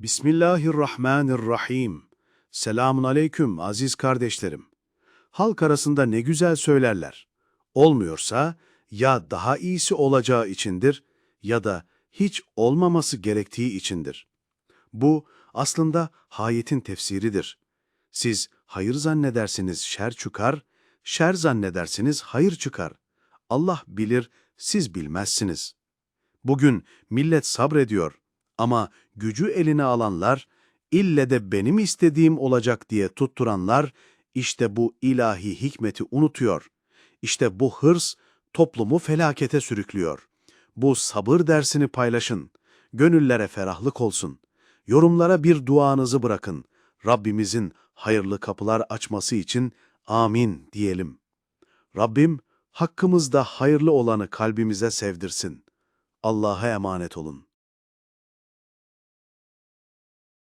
Bismillahirrahmanirrahim. Selamun aleyküm aziz kardeşlerim. Halk arasında ne güzel söylerler. Olmuyorsa ya daha iyisi olacağı içindir ya da hiç olmaması gerektiği içindir. Bu aslında hayetin tefsiridir. Siz hayır zannedersiniz şer çıkar, şer zannedersiniz hayır çıkar. Allah bilir, siz bilmezsiniz. Bugün millet sabrediyor ama gücü eline alanlar, ille de benim istediğim olacak diye tutturanlar, işte bu ilahi hikmeti unutuyor. İşte bu hırs toplumu felakete sürüklüyor. Bu sabır dersini paylaşın. Gönüllere ferahlık olsun. Yorumlara bir duanızı bırakın. Rabbimizin hayırlı kapılar açması için amin diyelim. Rabbim hakkımızda hayırlı olanı kalbimize sevdirsin. Allah'a emanet olun.